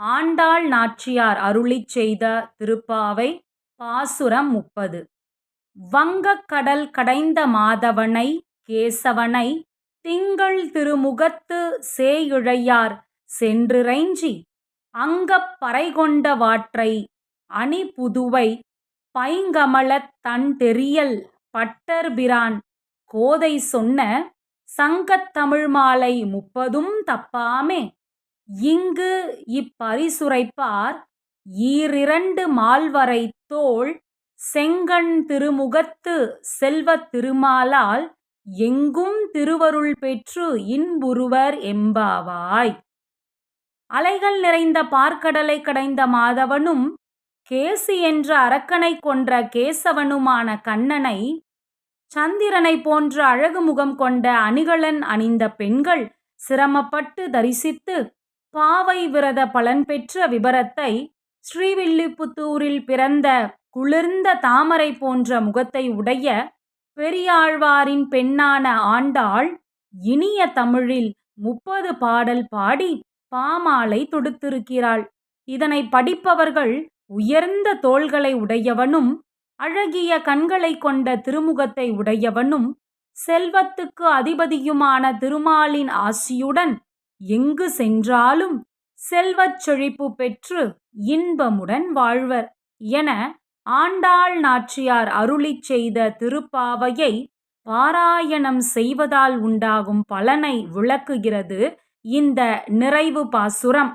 ஆண்டாள் நாச்சியார் அருளிச் செய்த திருப்பாவை பாசுரம் முப்பது. வங்கக் கடல் கடைந்த மாதவனை கேசவனை திங்கள் திருமுகத்து சேயிழையார் சென்றிறைஞ்சி அங்கப் பறைகொண்ட வாற்றை அணி புதுவை பைங்கமலத் தன் தண்தெறியல் பட்டர்பிரான் கோதை சொன்ன சங்கத்தமிழ் மாலை முப்பதும் தப்பாமே. இங்கு இப்பரிசுரைப்பார் ஈரிரண்டு மால்வரைத் தோள் செங்கண் திருமுகத்து செல்வத் திருமாலால் எங்கும் திருவருள் பெற்று இன்புருவர் எம்பாவாய். அலைகள் நிறைந்த பார்க்கடலை கடைந்த மாதவனும் கேசி என்ற அரக்கனைக் கொன்ற கேசவனுமான கண்ணனை சந்திரனைப் போன்ற அழகு முகம் கொண்ட அணிகலன் அணிந்த பெண்கள் சிரமப்பட்டு தரிசித்து பாவை விரத பலன் பெற்ற விபரத்தை ஸ்ரீவில்லிபுத்தூரில் பிறந்த குளிர்ந்த தாமரை போன்ற முகத்தை உடைய பெரியாழ்வாரின் பெண்ணான ஆண்டாள் இனிய தமிழில் முப்பது பாடல் பாடி பாமாலை தொடுத்திருக்கிறாள். இதனை படிப்பவர்கள் உயர்ந்த தோள்களை உடையவனும் அழகிய கண்களைக் கொண்ட திருமுகத்தை உடையவனும் செல்வத்துக்கு அதிபதியுமான திருமாலின் ஆசியுடன் எங்கு சென்றாலும் செல்வச் செழிப்பு பெற்று இன்பமுடன் வாழ்வர் என ஆண்டாள் நாச்சியார் அருளிச் செய்த திருப்பாவையை பாராயணம் செய்வதால் உண்டாகும் பலனை விளக்குகிறது இந்த நிறைவு பாசுரம்.